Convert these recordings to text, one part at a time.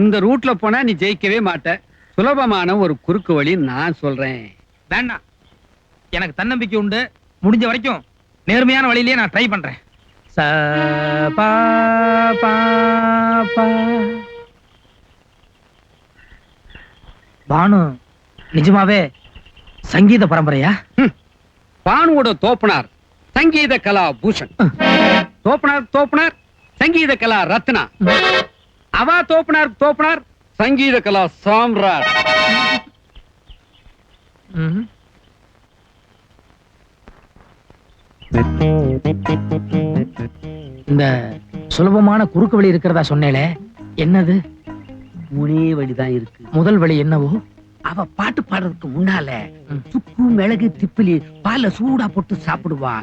இந்த ரூட்ல போனா நீ ஜெயிக்கவே மாட்ட. சுலபமான ஒரு குறுக்கு வழி நான் சொல்றேன். வேண்டாம் எனக்கு தன்னம்பிக்கை உண்டு. முடிஞ்ச வரைக்கும் நேர்மையான வழியிலேயே நான் ட்ரை பண்றேன். பானு நிஜமாவே சங்கீத பரம்பரையா? பானுவோட தோப்பனார் சங்கீத கலா பூஷன். தோப்பனார் தோப்பனார். சங்கீத கலா ரத்னா. அவா தோப்பனார் தோப்பனார் சங்கீத கலா சாம்ராட். இந்த சுலபமான குறுக்கு வழி இருக்கிறதா சொன்னேளே என்னது? மூணே வழிதான் இருக்கு. முதல் வழி என்னவோ? அவ பாட்டு பாடுறதுக்கு முன்னால. சுக்கு மிளகு திப்பிலி பால்ல சூடா போட்டு சாப்பிடுவா.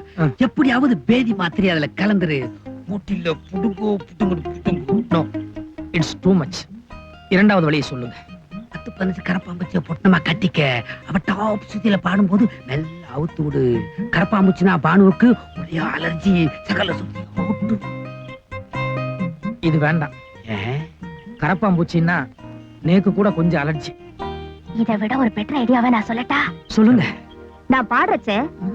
எப்படியாவது பேதி மாத்திரை அதுல கலந்துரு. மூட்டில புடுங்கோ புடுங்கு புடுங்கு நோ இட்ஸ் டூ மச் இரண்டாவது வழியை சொல்லுங்க. பத்து பதினஞ்சு கரப்பாம்பூச்சிய பொட்டமா கட்டிக்க? அவ டாப் சுத்தியில பாடும்போது நல்லா அவுத்து விடு. கரப்பாம்பூச்சினா பானுவுக்கு ஒரே அலர்ஜி சகல சுத்தி அவுட்டு. இது வேண்டாம்? கரப்பாம்பூச்சின்னா நேக்கு கூட கொஞ்சம் அலர்ஜி இதை விட ஒரு பெட்டர் ஐடியாவை நான் சொல்லட்டா? சொல்லுங்க. நான் பாடுறச்ச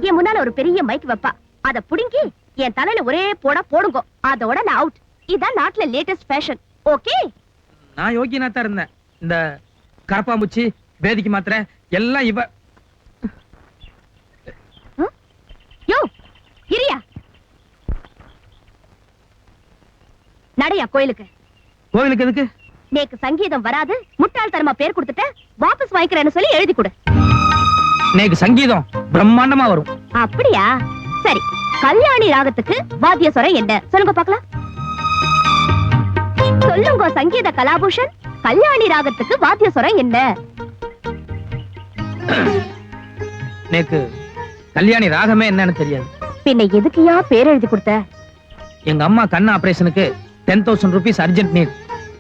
என் முன்னால ஒரு பெரிய மைக் வைப்பா. அத புடுங்கி என் தலையில ஒரே போட போடுங்க. அதோட நான் அவுட் இதான் நாட்டுல லேட்டஸ்ட் ஃபேஷன் ஓகே நான் யோகியனா தான் இருந்தேன். இந்த கரப்பாம்பூச்சி வேதிக்கு மாத்திரை எல்லாம் இவ யோ இரியா. நடையா கோயிலுக்கு. கோவிலுக்கு எதுக்கு? நேக்கு சங்கீதம் வராது. முட்டாள்தனமா பேர் கொடுத்துட்ட வாபஸ் வாங்கிக்கிறேன்னு சொல்லி எழுதி கொடு. நேக்கு சங்கீதம் பிரம்மாண்டமா வரும். அப்படியா? சரி. கல்யாணி ராகத்துக்கு வாத்திய சொரம் என்ன? சொல்லுங்க பார்க்கலாம். சொல்லுங்க சங்கீத கலாபூஷன். கல்யாணி ராகத்துக்கு வாத்திய சொரம் என்ன? நேக்கு கல்யாணி ராகமே என்னன்னு தெரியாது. பின்ன எதுக்குயா பேர் எழுதி கொடுத்த? எங்க அம்மா கண்ணு ஆபரேஷனுக்கு ten thousand rupees urgent need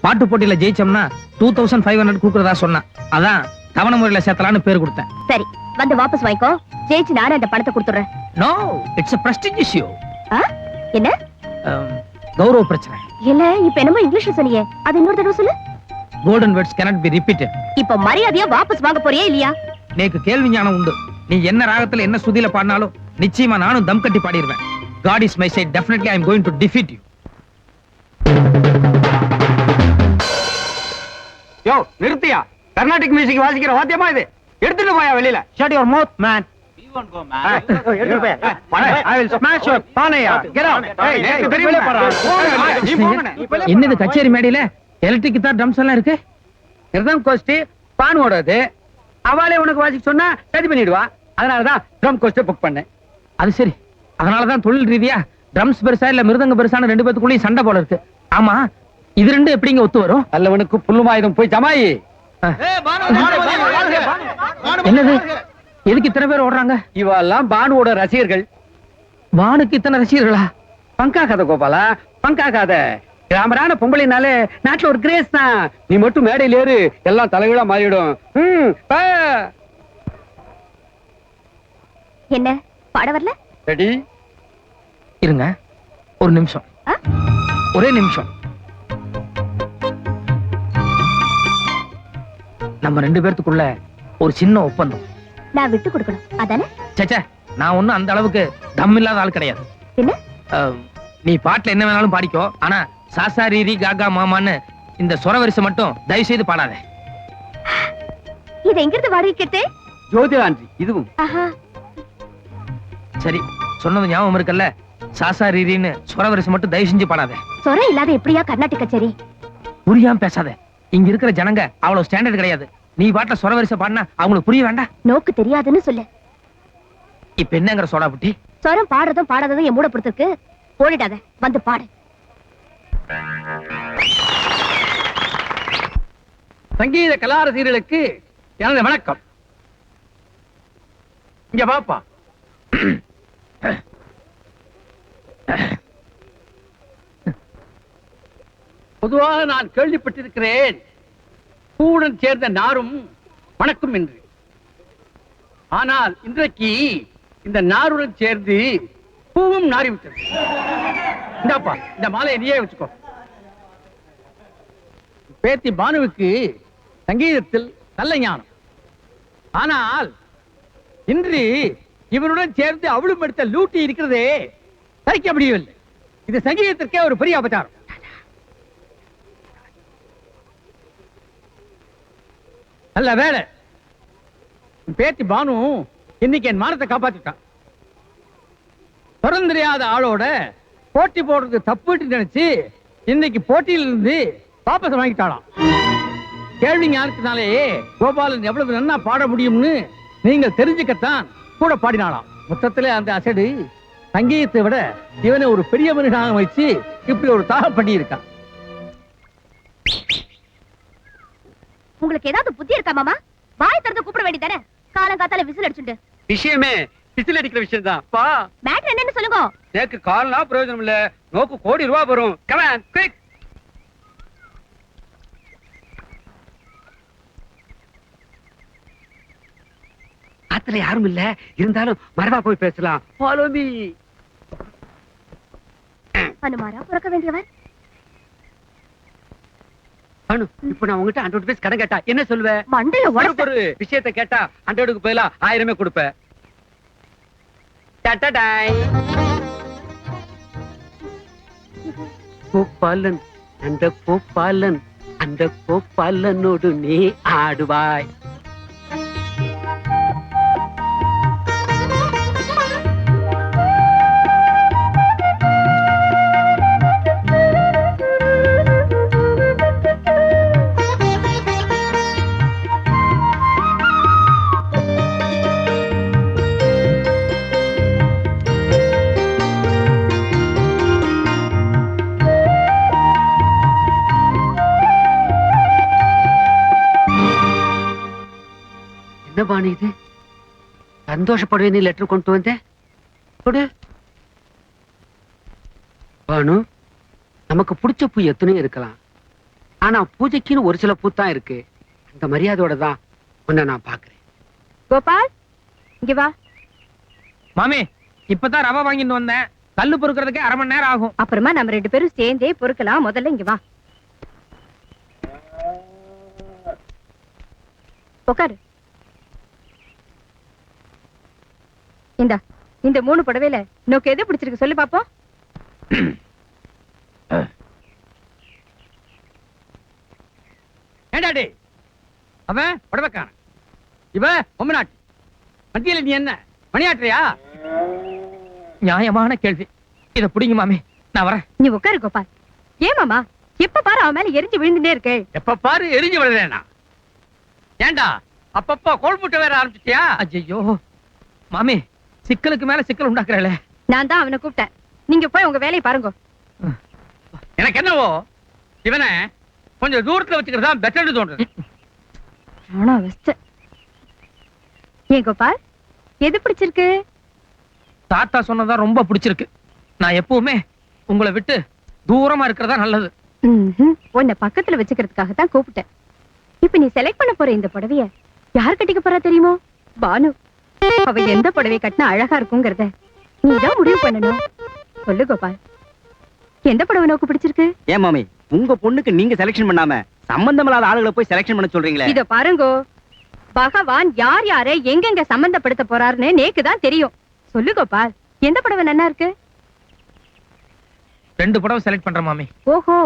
பாட்டு போட்டியில ஜெயிச்சோம்னா டூ தௌசண்ட் ஃபைவ் ஹண்ட்ரட் கொடுக்கறதா சொன்னா அதான் தவணை முறையில சேர்த்தலான்னு பேர் கொடுத்தேன். சரி வந்து வாபஸ் வாங்கிக்கோ. ஜெயிச்சு நானே அந்த பணத்தை கொடுத்துறேன் no it's a prestigious issue. என்ன? Um, கௌரவ பிரச்சனை. இல்ல இப்ப என்னமோ இங்கிலீஷ்ல சொன்னியே அது இன்னொரு தடவை சொல்லு. Golden words cannot be repeated. இப்ப மரியாதையா வாபஸ் வாங்க போறியா இல்லையா? நேக்கு கேள்வி ஞானம் உண்டு. நீ என்ன ராகத்துல என்ன சுதியில பாடினாலும் நிச்சயமா நானும் தம் கட்டி பாடிடுவேன் God is my side definitely I am going to defeat you யோ நிறுத்தியா? கர்நாடிக் மியூசிக் வாசிக்கிற வாத்தியமா இது? எடுத்துட்டு போயா வெளியில. ஷட் யுவர் மவுத் மேன் என்னது கச்சேரி மேடையில எலக்ட்ரிக் கிட்டார் ட்ரம்ஸ் எல்லாம் இருக்கு நிர்தம் கோஷ்டி பானுவோடது அவளே உனக்கு வாசிக்க சொன்னா சரி பண்ணிடுவா அதனாலதான் ட்ரம் கோஸ்டே புக் பண்ணேன் அது சரி அதனாலதான் தொழில் ரீதியா ட்ரம்ஸ் பெருசா இல்ல மிருதங்க பெருசான ரெண்டு பேத்துக்குள்ளேயும் சண்டை போல இருக்கு ஆமா இது ரெண்டு எப்படிங்க ஒத்து வரும் அல்லவனுக்கு புல்லுமாயுதம் போய் ஜமாயி என்னது எதுக்கு இத்தனை பேர் ஓடுறாங்க? இவெல்லாம் பானுவோட ரசிகர்கள். வானுக்கு இத்தனை ரசிகர்களா? பங்கா கதை கோபாலா பங்கா கதை கிராமரான பொம்பளைனாலே நாட்டுல ஒரு கிரேஸ் தான். நீ மட்டும் மேடையில ஏறு எல்லாம் தலைகீழா மாறிடும். என்ன பாட வரல? ரெடி? இருங்க ஒரு நிமிஷம்? ஒரே நிமிஷம். நம்ம ரெண்டு பேர்த்துக்குள்ள ஒரு சின்ன ஒப்பந்தம். நான் விட்டு கொடுக்கணும். அதானே? சேச்சே நான் ஒண்ணும் அந்த அளவுக்கு தம் இல்லாத ஆள் கிடையாது. என்ன? நீ பாட்டுல என்ன வேணாலும் பாடிக்கோ. ஆனா சாசா ரீரி காகா மாமான்னு இந்த சொர வரிசை மட்டும் தயவு செய்து பாடாத. இது எங்கிருந்து வாடகை கேட்டு? ஜோதிராண்டி இதுவும். சரி சொன்னது ஞாபகம் இருக்குல்ல? சாசா ரீரின்னு சொர வரிசை மட்டும் தயவு செஞ்சு பாடாத. சொரம் இல்லாத எப்படியா கர்நாடக கச்சேரி? புரியாம பேசாத. இங்க இருக்கிற ஜனங்க அவ்வளவு ஸ்டாண்டர்ட் கிடையாது. நீ பாட்டுல சொர வரிசை பாடினா அவங்களுக்கு புரிய வேண்டாம். நோக்கு தெரியாதுன்னு சொல்லு. இப்ப என்னங்கிற சோடா புட்டி? சொரம் பாடுறதும் பாடாததும் என் மூட பொறுத்திருக்கு போடிடாத வந்து பாடு. சங்கீத கலாரசிகர்களுக்கு எனது வணக்கம். இங்க பாப்பா பொதுவாக நான் கேள்விப்பட்டிருக்கிறேன். பூவுடன் சேர்ந்த நாரும் வணக்கம் என்று. ஆனால் இன்றைக்கு இந்த நாருடன் சேர்ந்து பூவும் நாறிவிட்டது. இந்தாப்பா இந்த மாலையை நீயே வச்சுக்கோ. பேத்தி பானுவுக்கு சங்கீதத்தில் நல்ல ஞானம். ஆனால் இன்று இவருடன் சேர்ந்து அவளும் எடுத்த லூட்டி இருக்கிறதே சரிக்க முடியவில்லை. இது சங்கீதத்திற்கே ஒரு பெரிய அபச்சாரம். நல்ல வேலை. பேத்தி பானு இன்னைக்கு என் மானத்தை காப்பாத்திட்டான். தொடர்ந்து ஆளோட போட்டி போடுறது தப்புன்னு நினைச்சு இன்னைக்கு போட்டியில இருந்து வாபஸ் வாங்கிட்டாளாம். கேள்வி ஞானத்தினாலே கோபாலன் எவ்வளவு நன்னா பாட முடியும்னு நீங்கள் தெரிஞ்சுக்கத்தான் கூட பாடினாளாம். மொத்தத்துல அந்த அசடு சங்கீதத்தை விட இவனை ஒரு பெரிய மனுஷனாக வச்சு இப்படி ஒரு தாக பண்ணியிருக்கான். உங்களுக்கு ஏதாவது புத்தி இருக்கா மாமா? வாய் திறந்து கூப்பிட வேண்டியதானே காலங்காத்தால விசில் அடிச்சுட்டு விஷயமே பிசில் அடிக்கிற விஷயம் தான் பா. மேட்ரு என்னன்னு சொல்லுங்க. நேக்கு கால்னா பிரயோஜனம் இல்ல நோக்கு கோடி ரூபா வரும். கமான் குயிக் ஆத்துல யாரும் இல்ல. இருந்தாலும் மரவா போய் பேசலாம். ஃபாலோ மீ அனுமாரா பிறக்க வேண்டியவன் அனு இப்போ நான் உங்ககிட்ட ஹண்ட்ரட் ருபீஸ் கடன் கேட்டா என்ன சொல்லுவ? மண்டையில உடம்பு ஒரு விஷயத்தை கேட்டா ஹண்ட்ரடுக்கு பதிலா ஆயிரமே கொடுப்பேன் டட்டடாய். கோபாலன் அந்த கோபாலன் அந்த கோபாலனோடு நீ ஆடுவாய். பானு இது சந்தோஷப்படுவே நீ லெட்டர் கொண்டு வந்தேன் கொடு பானு நமக்கு பிடிச்ச பூ எத்தனையும் இருக்கலாம் ஆனா பூஜைக்குன்னு ஒரு சில பூ தான் இருக்கு அந்த மரியாதையோட தான் உன்னை நான் பாக்குறேன் கோபால் இங்க வா மாமி இப்பதான் ரவை வாங்கிட்டு வந்தேன் கல்லு பொறுக்கிறதுக்கே அரை மணி நேரம் ஆகும் அப்புறமா நம்ம ரெண்டு பேரும் சேர்ந்தே பொறுக்கலாம் முதல்ல இங்க வா உட்காரு இந்தா இந்த மூணு புடவையில நோக்கு எது பிடிச்சிருக்கு சொல்லு பாப்போம். ஏண்டா டேய்? அவன் உடவைக்காரன் இவ பொம்மை நாட்டு மத்தியில நீ என்ன? மணியாட்டுறியா? நியாயமான கேள்வி. இத புடிங்க மாமி. நான் வரேன். நீ உட்காரு கோபால். ஏன் மாமா? எப்ப பாரு அவன் மேல எரிஞ்சு விழுந்துட்டே இருக்கே. எப்ப பாரு எரிஞ்சு விடுறேனா ஏண்டா? அப்பப்ப கோல்முட்டை வேற ஆரம்பிச்சிட்டியா? ஐயோ மாமி சிக்கலுக்கு மேல சிக்கல் உண்டாக்குறல நான் தான் அவனை கூப்பிட்டேன். நீங்க போய் உங்க வேலையை பாருங்க. எனக்கு என்னவோ? இவனை கொஞ்சம் தூரத்துல வச்சுக்கிறதா பெட்டர்னு தோன்றுது ஆனா வெஸ்ட் ஏன் கோபால் எது பிடிச்சிருக்கு? தாத்தா சொன்னதா ரொம்ப பிடிச்சிருக்கு. நான் எப்பவுமே உங்களை விட்டு தூரமா இருக்கிறதா நல்லது. உன்னை பக்கத்துல வச்சுக்கிறதுக்காக தான் கூப்பிட்டேன். இப்ப நீ செலக்ட் பண்ண போற இந்த புடவைய யார் கட்டிக்க போறா தெரியுமோ? பானு. அவ எந்த புடவைய கட்டினா அழகா இருக்குங்கிறத நீதான் முடிவு பண்ணணும். சொல்லு கோபால். எந்த புடவை நோக்கு பிடிச்சிருக்கு? ஏன் மாமி உங்க பொண்ணுக்கு நீங்க செலக்ஷன் பண்ணாம சம்பந்தமில்லாத ஆளுகளை போய் செலக்ஷன் பண்ண சொல்றீங்களே? இத பாருங்கோ. பகவான் யார் யாரை எங்கெங்க சம்பந்தப்படுத்த போறாருன்னு நேக்கு தான் தெரியும். சொல்லு கோபால் எந்த புடவை நல்லா இருக்கு? ரெண்டு புடவை செலக்ட் பண்றேன் மாமி. ஓஹோ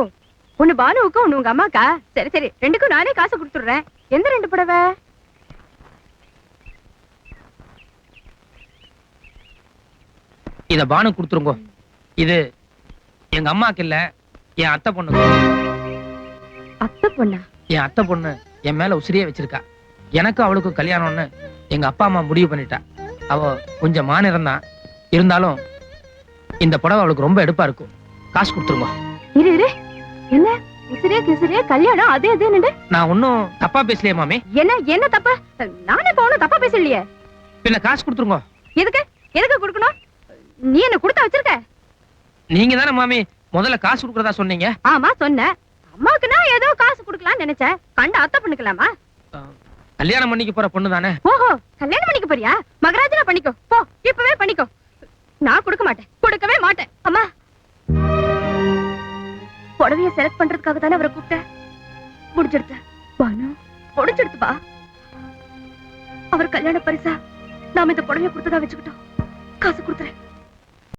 ஒண்ணு பானுவுக்கு ஒண்ணு உங்க அம்மாக்கா? சரி சரி ரெண்டுக்கும் நானே காசு கொடுத்துடுறேன். எந்த ரெண்டு புடவை? இத பானு கொடுத்துருங்க. இது எங்க அம்மாக்கு இல்ல என் அத்தை பொண்ணுக்கு. அத்தை பொண்ணா? என் அத்தை பொண்ணு என் மேல உசிரியே வச்சிருக்கா. எனக்கு அவளுக்கு கல்யாணம்னு எங்க அப்பா அம்மா முடிவு பண்ணிட்டா. அவ கொஞ்சம் மாநிலம் தான் இருந்தாலும் இந்த புடவை அவளுக்கு ரொம்ப எடுப்பா இருக்கும். காசு கொடுத்துருங்க. இரு இரு. என்ன? உசிரே கிசிரே கல்யாணம் அதே அதே நின்று நான் ஒன்னும் தப்பா பேசலையே மாமி. என்ன என்ன தப்பு? நானே ஒண்ணும் தப்பா பேசலையே. பின்ன காசு கொடுத்துருங்க. எதுக்கு? எதுக்கு கொடுக்கணும்? நீ என்ன கொடுத்தா வச்சிருக்க? நீங்க தானே மாமி முதல்ல காசு கொடுக்கறதா சொன்னீங்க? ஆமா சொன்ன அம்மாவுக்கு நான் ஏதோ காசு கொடுக்கலாம்னு நினைச்சேன். கண்ட அத்தை பண்ணிக்கலாமா? கல்யாணம் பண்ணிக்க போற பொண்ணு தானே? ஓஹோ கல்யாணம் பண்ணிக்க போறியா? மகராஜனா பண்ணிக்கோ. போ இப்பவே பண்ணிக்கோ. நான் கொடுக்க மாட்டேன். கொடுக்கவே மாட்டேன். அம்மா. புடவைய செலக்ட் பண்றதுக்காக தானே அவரை கூப்பிட்டேன் முடிஞ்செடுத்து. பானு முடிஞ்செடுத்து பா அவர் கல்யாண பரிசா நாம இந்த புடவைய கொடுத்ததா வச்சுக்கிட்டோம்.